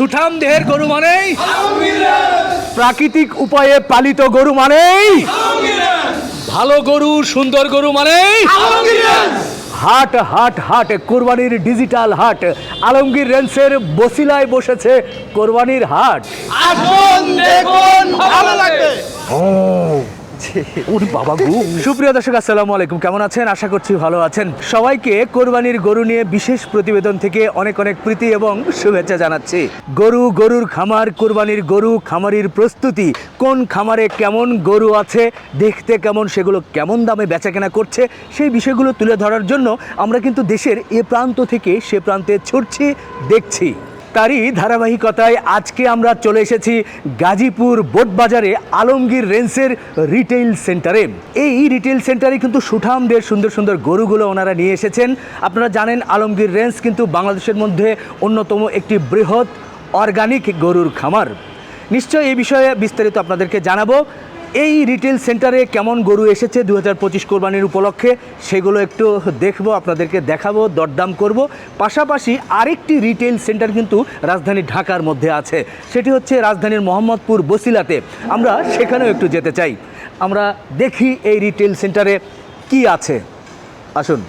সুঠাম দেহের গরু মানেই প্রাকৃতিক উপায়ে পালিত গরু মানেই ভালো গরু সুন্দর গরু মানেই হাট হাট হাট কোরবানির ডিজিটাল হাট। আলমগীর রেন্সের বসিলায় বসেছে কোরবানির হাট। আসুন দেখুন ভালো লাগবে। ওরে বাবা গো। সুপ্রিয় দর্শক, আসসালামু আলাইকুম। কেমন আছেন? আশা করছি ভালো আছেন। সবাইকে কোরবানির গরু নিয়ে বিশেষ প্রতিবেদন থেকে অনেক অনেক প্রীতি এবং শুভেচ্ছা জানাচ্ছি। গরু, গরুর খামার, কোরবানির গরু, খামারির প্রস্তুতি, কোন খামারে কেমন গরু আছে, দেখতে কেমন, সেগুলো কেমন দামে বেচাকেনা করছে, সেই বিষয়গুলো তুলে ধরার জন্য আমরা কিন্তু দেশের এ প্রান্ত থেকে সে প্রান্তে ছুটছি, দেখছি। তারই ধারাবাহিকতায় আজকে আমরা চলে এসেছি গাজীপুর বোটবাজারে আলমগীর রেঞ্জের রিটেইল সেন্টারে এই রিটেইল সেন্টারে কিন্তু সুঠামদের সুন্দর সুন্দর গরুগুলো ওনারা নিয়ে এসেছেন। আপনারা জানেন আলমগীর রেঞ্জ কিন্তু বাংলাদেশের মধ্যে অন্যতম একটি বৃহৎ অর্গানিক গরুর খামার। নিশ্চয় এই বিষয়ে বিস্তারিত আপনাদেরকে জানাব। এই রিটেল সেন্টারে কেমন গরু এসেছে দু হাজার পঁচিশ কোরবানির উপলক্ষে, সেগুলো একটু দেখব, আপনাদেরকে দেখাবো, দরদাম করব। পাশাপাশি আরেকটি রিটেল সেন্টার কিন্তু রাজধানী ঢাকার মধ্যে আছে, সেটি হচ্ছে রাজধানীর মোহাম্মদপুর বসিলাতে। আমরা সেখানেও একটু যেতে চাই। আমরা দেখি এই রিটেল সেন্টারে কি আছে। আসুন।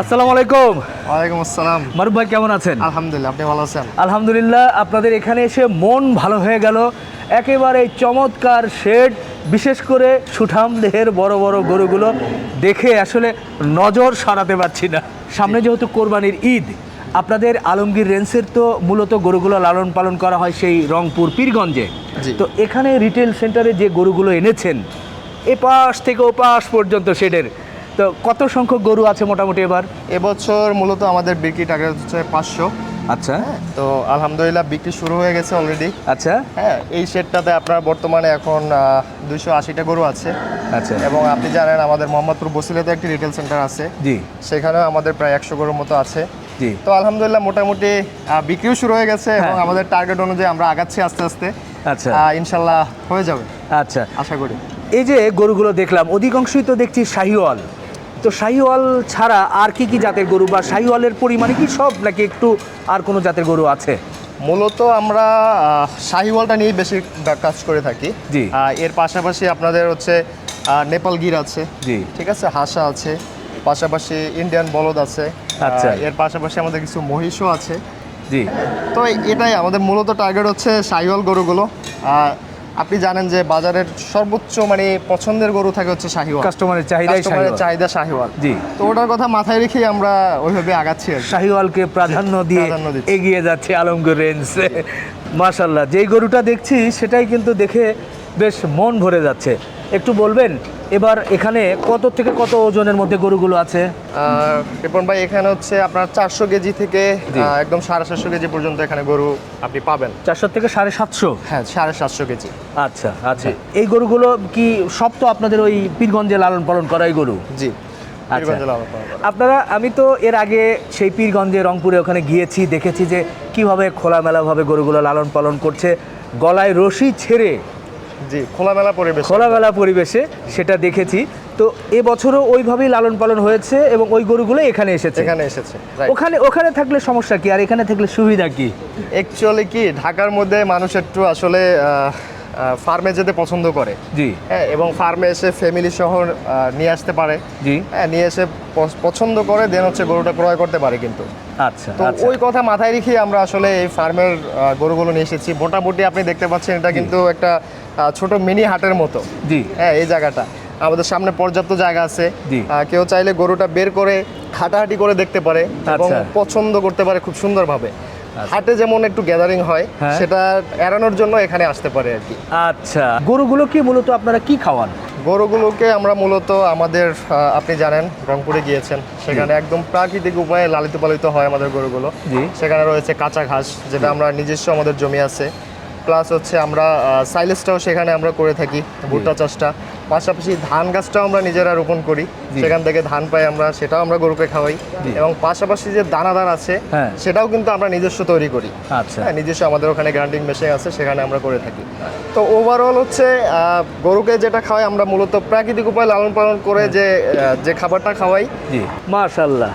আসসালামু আলাইকুম। ওয়ালাইকুম আসসালাম। মারুফ ভাই কেমন আছেন? আলহামদুলিল্লাহ আপনি ভালো আছেন? আলহামদুলিল্লাহ আপনাদের এখানে এসে মন ভালো হয়ে গেল। একেবারে চমৎকার শেড বিশেষ করে সুঠাম দেহের বড় বড় গরুগুলো দেখে আসলে নজর সরাতে পারছি না। সামনে যেহেতু কোরবানির ঈদ আপনাদের আলমগীর রেঞ্জের তো মূলত গরুগুলো লালন পালন করা হয় সেই রংপুর পীরগঞ্জে। তো এখানে রিটেল সেন্টারে যে গরুগুলো এনেছেন এ পাশ থেকে ও পাশ পর্যন্ত শেডের তো কত সংখ্যক গরু আছে মোটামুটি এবার? এবছর মূলত আমাদের বিক্রি টাকা হচ্ছে পাঁচশো। আচ্ছা। তো আলহামদুলিল্লাহ বিক্রি শুরু হয়ে গেছে অলরেডি আচ্ছা। হ্যাঁ এই শেডটাতে আপনার বর্তমানে এখন দুইশো আশিটা গরু আছে। আচ্ছা। এবং আপনি জানেন আমাদের মোহাম্মদপুর বসিলাতে একটি রিটেল সেন্টার আছে। জি। সেখানেও আমাদের প্রায় একশো গরুর মতো আছে। জি। তো আলহামদুলিল্লাহ মোটামুটি বিক্রিও শুরু হয়ে গেছে এবং হ্যাঁ। আমাদের টার্গেট অনুযায়ী আমরা আগাচ্ছি আস্তে আস্তে। আচ্ছা। ইনশাল্লাহ হয়ে যাবে। আচ্ছা। আশা করি। এই যে গরুগুলো দেখলাম অধিকাংশই তো দেখছি শাহিওয়াল। তো শাহিওয়াল ছাড়া আর কি কি জাতের গরু বা শাহিওয়ালের পরিমাণে কি সব নাকি একটু আর কোনো জাতের গরু আছে? মূলত আমরা শাহিওয়ালটা নিয়ে বেশি কাজ করে থাকি। জি। এর পাশাপাশি আপনাদের হচ্ছে নেপাল গির আছে। জি। ঠিক আছে? হাসা আছে। পাশাপাশি ইন্ডিয়ান বলদ আছে। আচ্ছা। এর পাশাপাশি আমাদের কিছু মহিষও আছে। জি। তো এটাই আমাদের মূলত টার্গেট হচ্ছে শাহিওয়াল গরুগুলো। আপনি জানেন যে বাজারের সর্বোচ্চ মানে পছন্দের গরু থাকে হচ্ছে শাহিওয়াল। কাস্টমারের শাহিওয়াল। চাহিদা শাহিওয়াল। জি। তো ওটার কথা মাথায় রেখেই আমরা ওইভাবে আগাচ্ছি আর শাহিওয়ালকে প্রাধান্য দিয়ে এগিয়ে যাচ্ছে আলমগীর রেঞ্জ। মাশাল্লাহ যেই গরুটা দেখছি সেটাই কিন্তু দেখে বেশ মন ভরে যাচ্ছে। একটু বলবেন এবার এখানে কত থেকে কত ওজনের মধ্যে গরুগুলো আছে? রিপন ভাই এখানে হচ্ছে আপনার চারশো কেজি থেকে একদম সাড়ে সাতশো কেজি পর্যন্ত এখানে গরু আপনি পাবেন। চারশো থেকে সাড়ে সাতশো? হ্যাঁ সাড়ে সাতশো কেজি। আচ্ছা আচ্ছা। এই গরুগুলো কি সব তো আপনাদের ওই পীরগঞ্জে লালন পালন করাই গরু? জি আচ্ছা। করা। আপনারা আমি তো এর আগে সেই পীরগঞ্জে রংপুরে ওখানে গিয়েছি দেখেছি যে কীভাবে খোলামেলাভাবে গরুগুলো লালন পালন করছে গলায় রশি ছেড়ে জি খোলামেলা পরিবেশ। খোলামেলা পরিবেশে সেটা দেখেছি। তো এবছরও ওইভাবেই লালন পালন হয়েছে এবং ওই গরুগুলো এখানে এসেছে। এখানে এসেছে ওখানে ওখানে থাকলে সমস্যা কি? আর এখানে থাকলে সুবিধা কি? অ্যাকচুয়ালি কি ঢাকার মধ্যে মানুষ একটু আসলে ফার্মে যেতে পছন্দ করে। জি। হ্যাঁ এবং ফার্মে এসে ফ্যামিলি সহ নিয়ে আসতে পারে। জি। হ্যাঁ নিয়ে এসে পছ- পছন্দ করে দেন হচ্ছে গরুটা ক্রয় করতে পারে কিন্তু। আচ্ছা তো আচ্ছা। ওই কথা মাথায় রেখে আমরা আসলে এই ফার্মের গরুগুলো নিয়ে এসেছি। মোটামুটি আপনি দেখতে পাচ্ছেন এটা কিন্তু একটা ছোট মিনি হাটের মতো। জি। হ্যাঁ এই জায়গাটা। আমাদের সামনে পর্যাপ্ত জায়গা আছে। কেউ চাইলে গরুটা বের করে হাঁটাহাঁটি করে দেখতে পারে এবং আচ্ছা। পছন্দ করতে পারে খুব সুন্দরভাবে। হাটে যেমন একটু গ্যাদারিং হয় হ্যাঁ। সেটা এড়ানোর জন্য এখানে আসতে পারে আর কি। আচ্ছা। গরুগুলো কি মূলত আপনারা কি খাওয়ান? গরুগুলোকে আমরা মূলত আমাদের আপনি জানেন রংপুরে গিয়েছেন। সেখানে একদম প্রাকৃতিক উপায়ে লালিত পালিত হয় আমাদের গরুগুলো। জি। সেখানে রয়েছে কাঁচা ঘাস যেটা আমরা নিজস্ব আমাদের জমি আছে। প্লাস হচ্ছে আমরা সাইলেসটাও সেখানে আমরা করে থাকি ভুট্টা চাষটা। পাশাপাশি ধান গাছটাও আমরা নিজেরা রোপণ করি। সেখান থেকে ধান পাই আমরা সেটাও আমরা গরুকে খাওয়াই। এবং পাশাপাশি যে দানাদার আছে হ্যাঁ। সেটাও কিন্তু আমরা নিজস্ব তৈরি করি। আচ্ছা। হ্যাঁ নিজস্ব আমাদের ওখানে গ্রাইন্ডিং মেশিন আছে সেখানে আমরা করে থাকি। তো ওভারঅল হচ্ছে গরুকে যেটা খাওয়াই আমরা মূলত প্রাকৃতিক উপায় লালন পালন করে যে যে খাবারটা খাওয়াই। মাশাল্লাহ।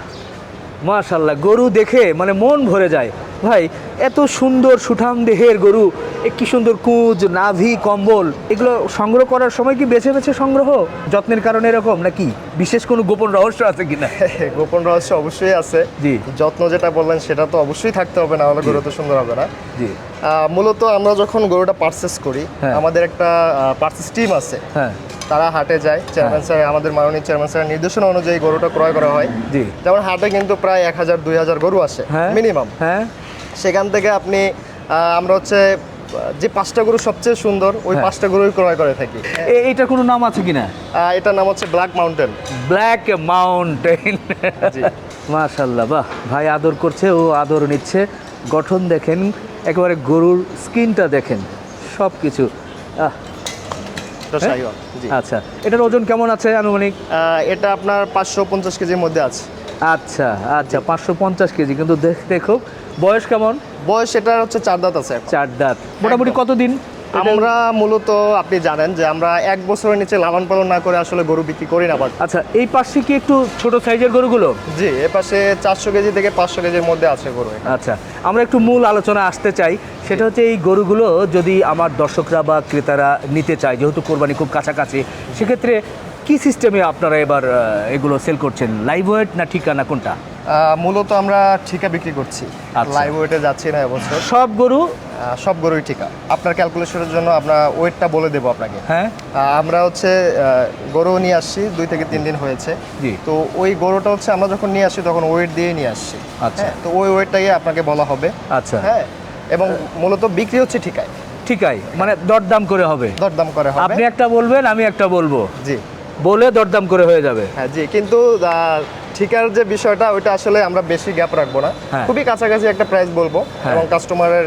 মাশাল্লাহ। গরু দেখে মানে মন ভরে যায়। ভাই এত সুন্দর সুঠাম দেহের গরু কি সুন্দর কুঁজ নাভি কম্বল এগুলো সংগ্রহ করার সময় কি বেছে বেছে সংগ্রহ? যত্নের কারণে এরকম নাকি? বিশেষ কোনো গোপন রহস্য আছে কিনা? গোপন রহস্য অবশ্যই আছে। জি। যত্ন যেটা বললেন সেটা তো অবশ্যই থাকতে হবে না হলে গরু তো সুন্দর হবে না। জি। মূলত আমরা যখন গরুটা পারচেস করি হ্যাঁ। আমাদের একটা পার্সেস টিম আছে। হ্যাঁ। তারা হাটে যায়। চেয়ারম্যান স্যার আমাদের মাননীয় চেয়ারম্যান স্যারের নির্দেশনা অনুযায়ী গরুটা ক্রয় করা হয়। জি। যেমন হাটে কিন্তু প্রায় এক হাজার দুই হাজার গরু আসে মিনিমাম হ্যাঁ। সেখান থেকে আপনি আমরা হচ্ছে যে পাঁচটা গরু সবচেয়ে সুন্দর ওই হ্যাঁ। পাঁচটা গরুই ক্রয় করে থাকি। এ- এইটার কোনো নাম আছে কিনা? এটার নাম হচ্ছে ব্ল্যাক মাউন্টেন ব্ল্যাক মাউন্টেন। মাশাল্লাহ বাহ। ভাই আদর করছে ও আদর নিচ্ছে। গঠন দেখেন একেবারে গরুর স্কিনটা দেখেন সব কিছু হ্যাঁ? আচ্ছা এটার ওজন কেমন আছে আনুমানিক? এটা আপনার পাঁচশো পঞ্চাশ কেজির মধ্যে আছে। আচ্ছা আচ্ছা পাঁচশো পঞ্চাশ কেজি কিন্তু দেখতে দেখো বয়স কেমন? বয়স এটার হচ্ছে চার দাঁত আছে চার দাঁত। মোটামুটি কতদিন আমরা মূলত আপনি জানেন যে আমরা এক বছরের নিচে লালন পালন না করে আসলে গরু বিক্রি করি না বাট আচ্ছা এই পাশে কি একটু ছোট সাইজের গরুগুলো? জি এ পাশে চারশো কেজি থেকে পাঁচশো কেজির মধ্যে আছে গরু আচ্ছা আমরা একটু মূল আলোচনা আসতে চাই। সেটা হচ্ছে এই গরুগুলো যদি আমার দর্শকরা বা ক্রেতারা নিতে চায় যেহেতু কোরবানি খুব কাছাকাছি সেক্ষেত্রে কি সিস্টেমে আপনারা এবার এগুলো সেল করছেন? লাইভ ওয়েট না ঠিকানা কোনটা? মূলত আমরা ঠিকা বিক্রি করছি। আচ্ছা। লাইভ ওয়েটে যাচ্ছি না এবছর। সব গরু? সব গরুই ঠিকা। আপনার ক্যালকুলেশনের জন্য আমরা ওয়েটটা বলে দেবো আপনাকে। হ্যাঁ। আমরা হচ্ছে গরু নিয়ে আসছি দুই থেকে তিন দিন হয়েছে। জি। তো ওই গরুটা হচ্ছে আমরা যখন নিয়ে আসি তখন ওয়েট দিয়ে নিয়ে আসছি। আচ্ছা। হ্যাঁ, তো ওই ওয়েটটাই আপনাকে বলা হবে। আচ্ছা। হ্যাঁ এবং মূলত বিক্রি হচ্ছে ঠিকায়। ঠিকাই মানে দরদাম করে হবে। দরদাম করে হবে। আপনি একটা বলবেন আমি একটা বলব। জি। বলে দরদাম করে হয়ে যাবে। হ্যাঁ জি কিন্তু ঠিকার যে বিষয়টা ওইটা আসলে আমরা বেশি গ্যাপ রাখব না হ্যাঁ। খুবই কাছাকাছি একটা প্রাইস বলব হ্যাঁ। এবং কাস্টমারের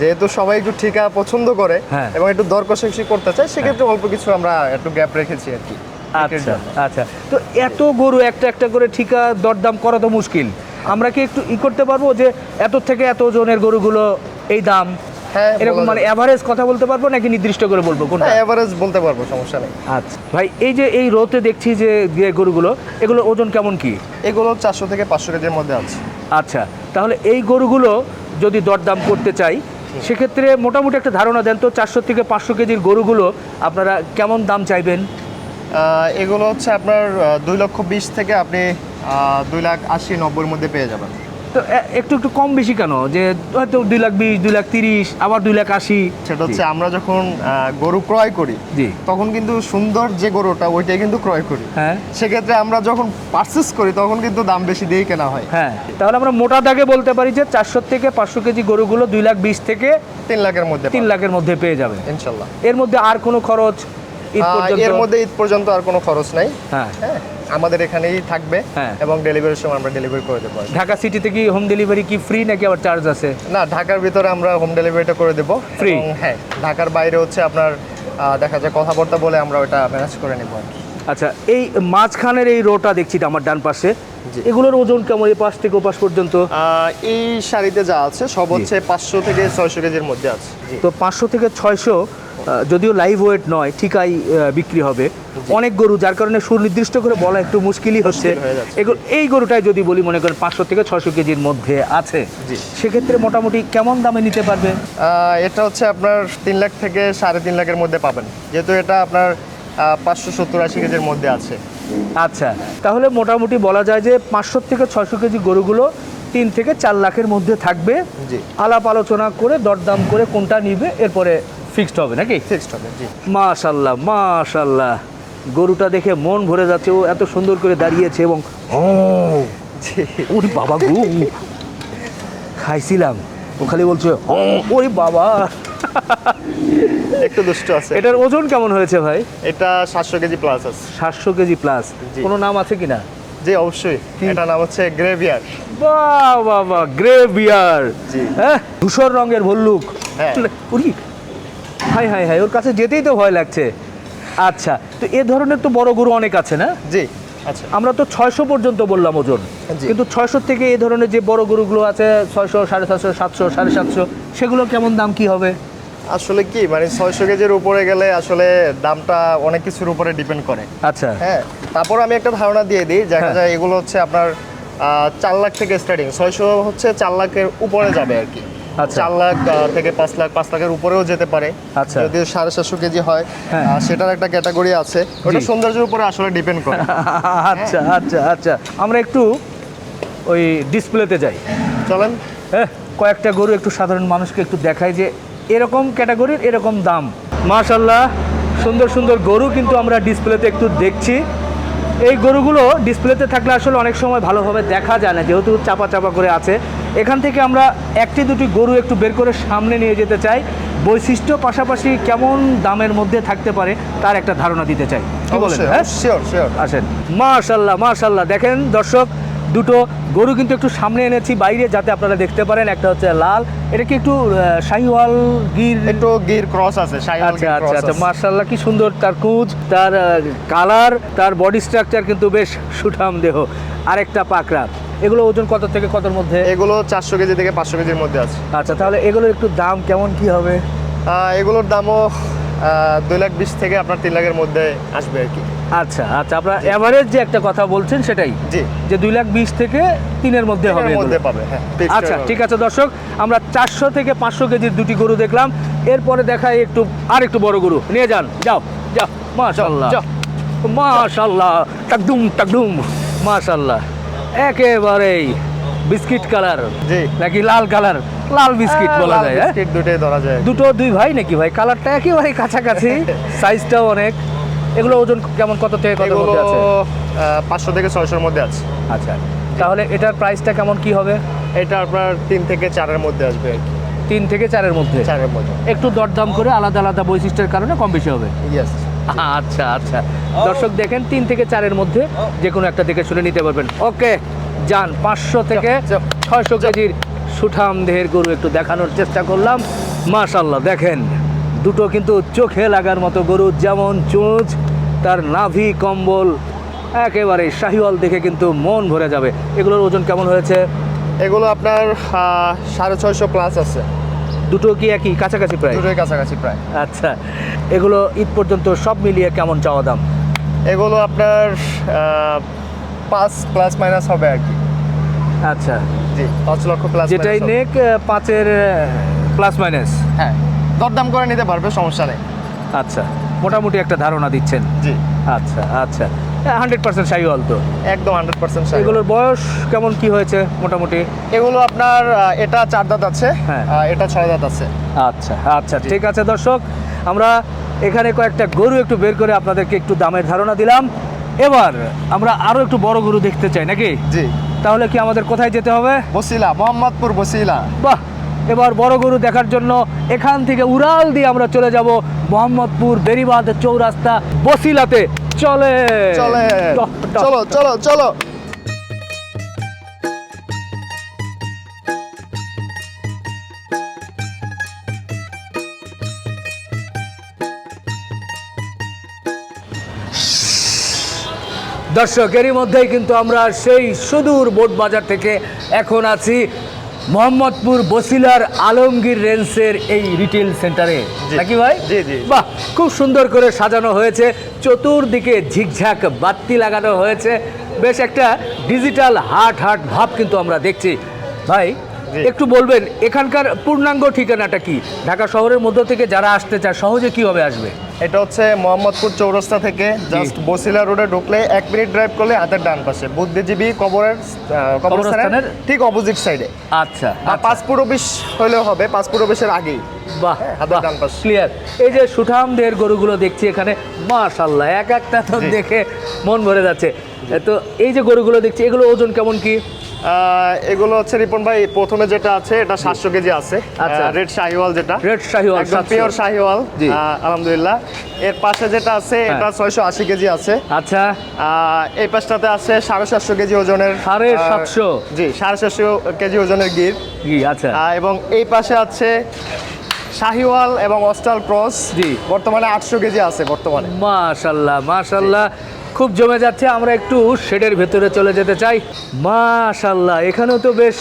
যেহেতু সবাই একটু ঠিকা পছন্দ করে হ্যাঁ। এবং একটু দর কষাকষি করতে চায় সেক্ষেত্রে অল্প কিছু আমরা একটু গ্যাপ রেখেছি আর কি আচ্ছা আচ্ছা তো এত গরু একটা একটা করে ঠিকা দরদাম করা তো মুশকিল আমরা কি একটু ই করতে পারব যে এত থেকে এত ওজনের গরুগুলো এই দাম এরকম মানে। অ্যাভারেজ কথা বলতে পারব নাকি নির্দিষ্ট করে বলব কোনটা? হ্যাঁ এভারেজ বলতে পারব সমস্যা নেই। আচ্ছা। ভাই এই যে এই রোতে দেখছি যে যে গরুগুলো এগুলো ওজন কেমন কি? এগুলো চারশো থেকে পাঁচশো কেজির মধ্যে আছে। আচ্ছা তাহলে এই গরুগুলো যদি দরদাম করতে চাই সেক্ষেত্রে মোটামুটি একটা ধারণা দেন তো চারশো থেকে পাঁচশো কেজির গরুগুলো আপনারা কেমন দাম চাইবেন? এগুলো হচ্ছে আপনার দুই লক্ষ বিশ থেকে আপনি দুই লাখ আশি নব্বইয়ের মধ্যে পেয়ে যাবেন। তো একটু একটু কম বেশি কেন? যে হয়তো দুই লাখ বিশ দুই লাখ তিরিশ আবার দুই লাখ আশি। সেটা হচ্ছে আমরা যখন গরু ক্রয় করি জি। তখন কিন্তু সুন্দর যে গরুটা ওইটাই কিন্তু ক্রয় করি। হ্যাঁ। সেক্ষেত্রে আমরা যখন পারচেস করি তখন কিন্তু দাম বেশি দিয়েই কেনা হয়। হ্যাঁ। তাহলে আমরা মোটা দাগে বলতে পারি যে চারশো থেকে পাঁচশো কেজি গরুগুলো দুই লাখ বিশ থেকে তিন লাখের মধ্যে তিন লাখের মধ্যে পেয়ে যাবে ইনশাল্লাহ। এর মধ্যে আর কোনো খরচ এর মধ্যে ঈদ পর্যন্ত আর কোনো খরচ নাই। হ্যাঁ। হ্যাঁ আমাদের এখানেই থাকবে হ্যাঁ। এবং ডেলিভারির সময় আমরা ডেলিভারি করে দেবো ঢাকা সিটিতে কি হোম ডেলিভারি কি ফ্রি নাকি আবার চার্জ আছে? না ঢাকার ভিতরে আমরা হোম ডেলিভারিটা করে দেবো? এবং হ্যাঁ ঢাকার বাইরে হচ্ছে আপনার দেখা যায় কথাবার্তা বলে আমরা ওটা ম্যানেজ করে নেব আচ্ছা এই মাঝখানের এই রোটা দেখছি আমার ডান পাশে। এগুলোর ওজন কেমন এই পাশ থেকে ও পাশ পর্যন্ত এই শাড়িতে যা আছে সব হচ্ছে পাঁচশো থেকে ছয়শো কেজির মধ্যে আছে। তো পাঁচশো থেকে ছয়শো যদিও লাইভ ওয়েট নয় ঠিকাই বিক্রি হবে। অনেক গরু যার কারণে সুনির্দিষ্ট করে বলা একটু মুশকিলই হচ্ছে। এই গরুটাই যদি বলি মনে করেন পাঁচশো থেকে ছশো কেজির মধ্যে আছে। সেক্ষেত্রে মোটামুটি কেমন দামে নিতে পারবে? এটা হচ্ছে আপনার তিন লাখ থেকে সাড়ে তিন লাখের মধ্যে পাবেন। যেহেতু এটা আপনার পাঁচশো সত্তর আশি কেজির মধ্যে আছে। আচ্ছা তাহলে মোটামুটি বলা যায় যে পাঁচশো থেকে ছশো কেজি গরুগুলো তিন থেকে চার লাখের মধ্যে থাকবে। আলাপ আলোচনা করে দরদাম করে কোনটা নিবে এরপরে ফিক্সড হবে নাকি? ফিক্সড হবে জি। মাশাল্লাহ মাশাল্লাহ। গরুটা দেখে মন ভরে যাচ্ছে ও এত সুন্দর করে দাঁড়িয়েছে এবং ওরে বাবা গো খাইছিলাম ও খালি বলছে ওরে বাবা। একটু দুষ্ট আছে। এটার ওজন কেমন হয়েছে ভাই? এটা সাতশো কেজি প্লাস আছে। সাতশো কেজি প্লাস কোনো নাম আছে কিনা? জি অবশ্যই। এটা নাম হচ্ছে গ্রেভিয়ার বাহ বাহ বাহ গ্রে বিয়ার জি। হ্যাঁ? ধূসর রঙের ভল্লুক। হ্যাঁ। হাই হাই হাই ওর কাছে যেতেই তো ভয় লাগছে। আচ্ছা তো এ ধরনের তো বড় গরু অনেক আছে না? জি। আচ্ছা। আমরা তো ছয়শো পর্যন্ত বললাম ওজন। কিন্তু ছয়শো থেকে এই ধরনের যে বড় গরুগুলো আছে ছয়শো সাড়ে সাতশো সাতশো সাড়ে সাতশো সেগুলো কেমন দাম কি হবে? আসলে কি মানে ছয়শো কেজির উপরে গেলে আসলে দামটা অনেক কিছুর উপরে ডিপেন্ড করে। আচ্ছা। হ্যাঁ তারপর আমি একটা ধারণা দিয়ে দিই দেখা হ্যাঁ। যায় এগুলো হচ্ছে আপনার চার লাখ থেকে স্টার্টিং ছয়শো হচ্ছে চার লাখের উপরে যাবে আর কি। চার লাখ থেকে পাঁচ লাখ পাঁচ লাখের উপরেও যেতে পারে। আচ্ছা। যদি সাড়ে সাতশো কেজি হয়। হ্যাঁ। সেটার একটা ক্যাটাগরি আছে। ওটা সৌন্দর্যের উপরে আসলে ডিপেন্ড করে। আচ্ছা আচ্ছা আচ্ছা। আমরা একটু ওই ডিসপ্লেতে যাই। চলেন। হ্যাঁ কয়েকটা গরু একটু সাধারণ মানুষকে একটু দেখাই যে এরকম ক্যাটাগরির এরকম দাম। মাশাল্লাহ সুন্দর সুন্দর গরু কিন্তু আমরা ডিসপ্লেতে একটু দেখছি। এই গরুগুলো ডিসপ্লেতে থাকলে আসলে অনেক সময় ভালোভাবে দেখা যায় না যেহেতু চাপা চাপা করে আছে। এখান থেকে আমরা একটি দুটি গরু একটু বের করে সামনে নিয়ে যেতে চাই। বৈশিষ্ট্য পাশাপাশি কেমন দামের মধ্যে থাকতে পারে তার একটা ধারণা দিতে চাই। কি বলেন হ্যাঁ? আসেন। মাশাল্লাহ মাশাল্লাহ। দেখেন দর্শক দুটো গরু কিন্তু একটু সামনে এনেছি বাইরে যাতে আপনারা দেখতে পারেন। একটা হচ্ছে লাল এটা কি একটু শাহিওয়াল গির? একটু গির ক্রস আছে আচ্ছা আচ্ছা আচ্ছা। মার্শাল্লাহ কি সুন্দর তার কুচ তার কালার তার বডি স্ট্রাকচার কিন্তু বেশ সুঠাম দেহ। আরেকটা পাকড়া। এগুলো ওজন কত থেকে কতর মধ্যে? এগুলো চারশো কেজি থেকে পাঁচশো কেজির মধ্যে আছে। আচ্ছা তাহলে এগুলোর একটু দাম কেমন কি হবে? এগুলোর দামও দুই লাখ বিশ থেকে আপনার তিন লাখের মধ্যে আসবে আর কি। আচ্ছা আচ্ছা আপনার এভারেজ যে একটা কথা বলছেন সেটাই? জি। যে দুই লাখ বিশ থেকে তিনের মধ্যে হবে মধ্যে পাবে হ্যাঁ আচ্ছা ঠিক আছে দর্শক আমরা চারশো থেকে পাঁচশো কেজির দুটি গরু দেখলাম। এরপরে দেখাই একটু আর একটু বড় গরু। নিয়ে যান যাও যাও মাশাল্লাহ যাও। মাশাল্লাহ টাকডুম টাকডুম মাশাল্লাহ একেবারেই বিস্কিট কালার। জি। নাকি লাল কালার? লাল বিস্কিট বলা যায় হ্যাঁ? বিস্কিট দুটোই ধরা যায়। দুটো দুই ভাই নাকি ভাই? কালারটা একেবারে কাছাকাছি সাইজটাও অনেক। এগুলো ওজন কেমন কত থেকে কত মধ্যে আছে? পাঁচশো থেকে ছয়শোর মধ্যে আছে। আচ্ছা তাহলে এটার প্রাইসটা কেমন কি হবে? এটা আপনার তিন থেকে চারের মধ্যে আসবে আর কি। তিন থেকে চারের মধ্যে? চারের মধ্যে। একটু দরদাম করে আলাদা আলাদা বৈশিষ্ট্যের কারণে কম বেশি হবে? ইয়েস আচ্ছা আচ্ছা। দর্শক দেখেন তিন থেকে চারের মধ্যে যে কোনো একটা দেখে শুনে নিতে পারবেন। ওকে যান পাঁচশো থেকে ছয়শো কেজির সুঠাম দেহের গরু একটু দেখানোর চেষ্টা করলাম। মাশাল্লাহ দেখেন দুটো কিন্তু চোখে লাগার মতো গরু যেমন চোঁচ তার নাভি কম্বল একেবারে শাহিওয়াল দেখে কিন্তু মন ভরে যাবে। এগুলোর ওজন কেমন হয়েছে? এগুলো আপনার সাড়ে ছয়শো প্লাস আছে। দুটো কি একই? কাছাকাছি প্রায়? দুটোই কাছাকাছি প্রায়। আচ্ছা এগুলো ঈদ পর্যন্ত সব মিলিয়ে কেমন চাওয়া দাম? এগুলো আপনার পাঁচ প্লাস মাইনাস হবে আর কি। আচ্ছা। জি পাঁচ লক্ষ প্লাস যেটাই নেক পাঁচের প্লাস মাইনাস হ্যাঁ দরদাম করে নিতে পারবে সমস্যা নেই। আচ্ছা মোটামুটি একটা ধারণা দিচ্ছেন। জি। আচ্ছা আচ্ছা। হান্ড্রেড পার্সেন্ট শাহিওয়াল তো? একদম হান্ড্রেড পার্সেন্ট এগুলোর বয়স কেমন কি হয়েছে মোটামুটি? এগুলো আপনার এটা চার দাঁত আছে হ্যাঁ। এটা ছয় দাঁত আছে। আচ্ছা আচ্ছা ঠিক আছে দর্শক আমরা এখানে কয়েকটা গরু একটু বের করে আপনাদেরকে একটু দামের ধারণা দিলাম। এবার আমরা আরও একটু বড় গরু দেখতে চাই নাকি? জি। তাহলে কি আমাদের কোথায় যেতে হবে? বসিলা মোহাম্মদপুর বসিলা। বাহ! এবার বড় গরু দেখার জন্য এখান থেকে উড়াল দিয়ে আমরা চলে যাব মোহাম্মদপুর বেরিবাদ চৌরাস্তা বসিলাতে। চলে। চলে। চলো চলো চলো। দর্শক এরই মধ্যেই কিন্তু আমরা সেই সুদূর বোট বাজার থেকে এখন আছি। মোহাম্মদপুর বসিলার আলমগীর রেঞ্জের এই রিটেল সেন্টারে নাকি ভাই? জি, জি। বাহ খুব সুন্দর করে সাজানো হয়েছে। চতুর্দিকে ঝিকঝাক বাতি লাগানো হয়েছে। বেশ একটা ডিজিটাল হাট হাট ভাব কিন্তু আমরা দেখছি। ভাই একটু বলবেন এখানকার পূর্ণাঙ্গ ঠিকানাটা কি? ঢাকা শহরের মধ্য থেকে যারা আসতে চায় সহজে কীভাবে আসবে? এটা হচ্ছে মোহাম্মদপুর চৌরাস্তা থেকে জাস্ট বসিলা রোডে ঢুকলে এক মিনিট ড্রাইভ করলে হাতের ডান পাশে। বুদ্ধিজীবী কবরের কবরস্থানের? ঠিক অপোজিট সাইডে আচ্ছা আর পাসপোর্ট অফিস হলেও হবে পাসপোর্ট অফিসের আগেই। বাহ। ক্লিয়ার এই যে সুঠামদের গরুগুলো দেখছি এখানে মাশাল্লাহ এক একটা তো দেখে মন ভরে যাচ্ছে। তো এই যে গরুগুলো দেখছি এগুলো ওজন কেমন কি? এগুলো হচ্ছে রিপন ভাই প্রথমে যেটা আছে এটা সাতশো কেজি আছে। আচ্ছা। রেড শাহিওয়াল যেটা। Red Sahiwal pure Sahiwal. জি। আলহামদুলিল্লাহ। এর পাশে যেটা আছে হ্যাঁ। এটা ছয়শো আশি কেজি আছে। আচ্ছা। এই পাশটাতে আছে সাড়ে সাতশো কেজি ওজনের সাড়ে সাতশো? জি সাড়ে সাতশো কেজি ওজনের গির। আচ্ছা। এবং এই পাশে আছে শাহিওয়াল এবং অস্টাল ক্রস। জি। বর্তমানে আটশো কেজি আছে বর্তমানে। মাশাল্লাহ মাশাল্লাহ। খুব জমে যাচ্ছে আমরা একটু শেডের ভেতরে চলে যেতে চাই। মাশাল্লাহ এখানেও তো বেশ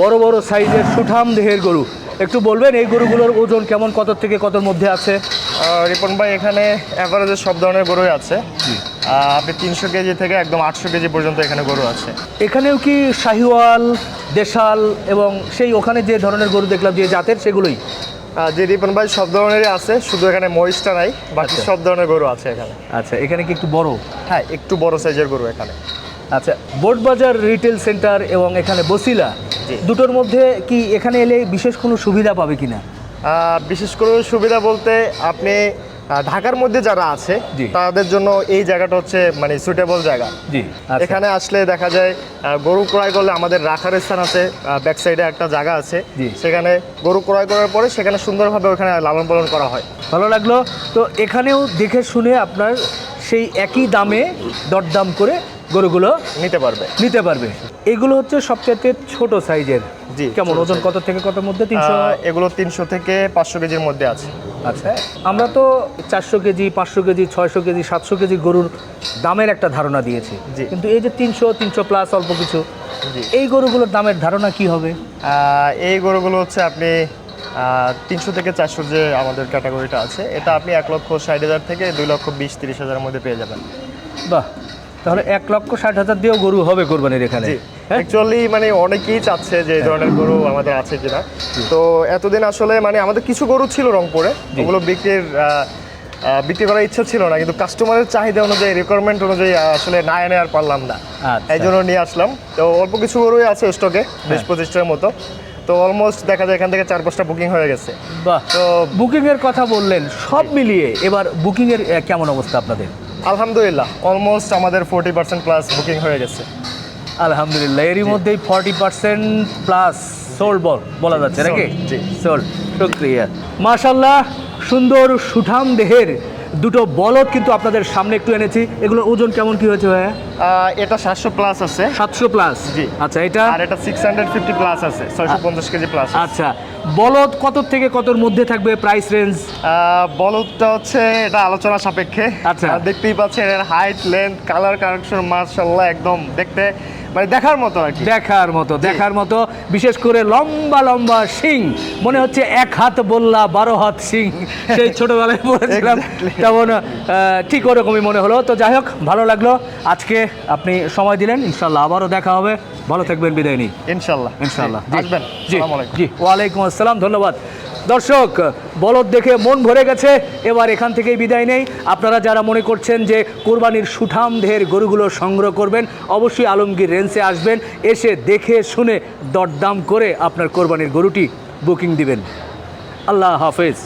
বড় বড় সাইজের সুঠাম দেহের গরু। একটু বলবেন এই গরুগুলোর ওজন কেমন কত থেকে কতর মধ্যে আছে? রিপন ভাই এখানে অ্যাভারেজে সব ধরনের গরুই আছে। আপনি তিনশো কেজি থেকে একদম আটশো কেজি পর্যন্ত এখানে গরু আছে। এখানেও কি শাহিওয়াল দেশাল এবং সেই ওখানে যে ধরনের গরু দেখলাম যে জাতের সেগুলোই? যে রিপন ভাই সব ধরনেরই আছে শুধু এখানে মহিষটা নাই বাকি আচ্ছা। সব ধরনের গরু আছে এখানে। আচ্ছা এখানে কি একটু বড়? হ্যাঁ একটু বড় সাইজের গরু এখানে। আচ্ছা বোটবাজার রিটেল সেন্টার এবং এখানে বসিলা দুটোর মধ্যে কি এখানে এলে বিশেষ কোনো সুবিধা পাবে কিনা? বিশেষ করে সুবিধা বলতে আপনি ঢাকার মধ্যে যারা আছে। তাদের জন্য এই জায়গাটা হচ্ছে মানে সুইটেবল জায়গা। জি আচ্ছা। এখানে আসলে দেখা যায় গরু ক্রয় করলে আমাদের রাখার স্থান আছে ব্যাক সাইডে একটা জায়গা আছে। জি। সেখানে গরু ক্রয় করার পরে সেখানে সুন্দরভাবে ওখানে লালন পালন করা হয়। ভালো লাগল। তো এখানেও দেখে শুনে আপনার সেই একই দামে দরদাম করে গরুগুলো নিতে পারবে। নিতে পারবে। এগুলো হচ্ছে সবচেয়ে ছোট সাইজের। জি, কেমন? ওজন কত থেকে কত মধ্যে? তিনশো? এগুলো তিনশো থেকে পাঁচশো কেজির মধ্যে আছে। আচ্ছা। আমরা তো চারশো কেজি পাঁচশো কেজি ছয়শো কেজি সাতশো কেজি গরুর দামের একটা ধারণা দিয়েছি। কিন্তু এই যে তিনশো তিনশো প্লাস অল্প কিছু এই গরুগুলোর দামের ধারণা কি হবে? এই গরুগুলো হচ্ছে আপনি তিনশো থেকে চারশো যে আমাদের ক্যাটাগরিটা আছে এটা আপনি এক লক্ষ ষাট হাজার থেকে দুই লক্ষ বিশ তিরিশ হাজারের মধ্যে পেয়ে যাবেন। বাহ! তাহলে এক লক্ষ ষাট হাজার দিয়েও গরু হবে কোরবানির এখানে। অ্যাকচুয়ালি মানে অনেকেই চাচ্ছে যে এই ধরনের গরু আমাদের আছে কিনা। তো এতদিন আসলে মানে আমাদের কিছু গরু ছিল রংপুরে ওগুলো বিক্রির বিক্রি করার ইচ্ছা ছিল না কিন্তু কাস্টমারের চাহিদা অনুযায়ী রিকোয়ারমেন্ট অনুযায়ী আসলে না এনে আর পারলাম না। আচ্ছা। এই জন্য নিয়ে আসলাম। তো অল্প কিছু গরুই আছে স্টকে বিশ পঁচিশটার মতো। তো অলমোস্ট দেখা যায় এখান থেকে চার পাঁচটা বুকিং হয়ে গেছে। বাহ। তো বুকিং এর কথা বললেন সব মিলিয়ে এবার বুকিং এর কেমন অবস্থা আপনাদের? আলহামদুলিল্লাহ অলমোস্ট আমাদের ফোর্টি পার্সেন্ট প্লাস বুকিং হয়ে গেছে। আলহামদুলিল্লাহ এরই মধ্যেই ফর্টি পার্সেন্ট প্লাস সোল বল বলা যাচ্ছে নাকি? সোল শুক্রিয়া। মাশাল্লাহ সুন্দর সুঠাম দেহের দুটো বলদ কিন্তু আপনাদের সামনে একটু এনেছি। এগুলোর ওজন কেমন কি হয়েছে ভাইয়া? এটা সাতশো প্লাস আছে। সাতশো প্লাস জি। আচ্ছা এটা? আর এটা সিক্স হান্ড্রেড ফিফটি প্লাস আছে ছয়শো পঞ্চাশ কেজি প্লাস আচ্ছা বলদ কত থেকে কতর মধ্যে থাকবে প্রাইস রেঞ্জ বলদটা হচ্ছে এটা আলোচনা সাপেক্ষে। আচ্ছা। দেখতেই পাচ্ছেন এর হাইট লেন্থ কালার কারেকশন মার্শাল্লাহ একদম দেখতে মানে দেখার মতো আর কি। দেখার মতো দেখার মতো বিশেষ করে লম্বা লম্বা শিং। মনে হচ্ছে এক হাত বললা বারো হাত শিং। সেই ছোটবেলায় Exactly. তেমন ঠিক ওরকমই মনে হলো। তো যাই হোক ভালো লাগল। আজকে আপনি সময় দিলেন। ইনশাল্লাহ আবারও দেখা হবে। ভালো থাকবেন বিদায় নিই। ইনশাল্লাহ। ইনশাল্লাহ। আসবেন। জি জি। ওয়ালাইকুম আসসালাম ধন্যবাদ। দর্শক, বলদ দেখে মন ভরে গেছে, এবার এখান থেকেই বিদায় নেই। আপনারা যারা মনে করছেন যে কোরবানির সুঠাম দেহের গরুগুলো সংগ্রহ করবেন, অবশ্যই আলমগীর রেঞ্জে আসবেন, এসে দেখে শুনে দরদাম করে আপনার কোরবানির গরুটি বুকিং দিবেন। আল্লাহ হাফেজ।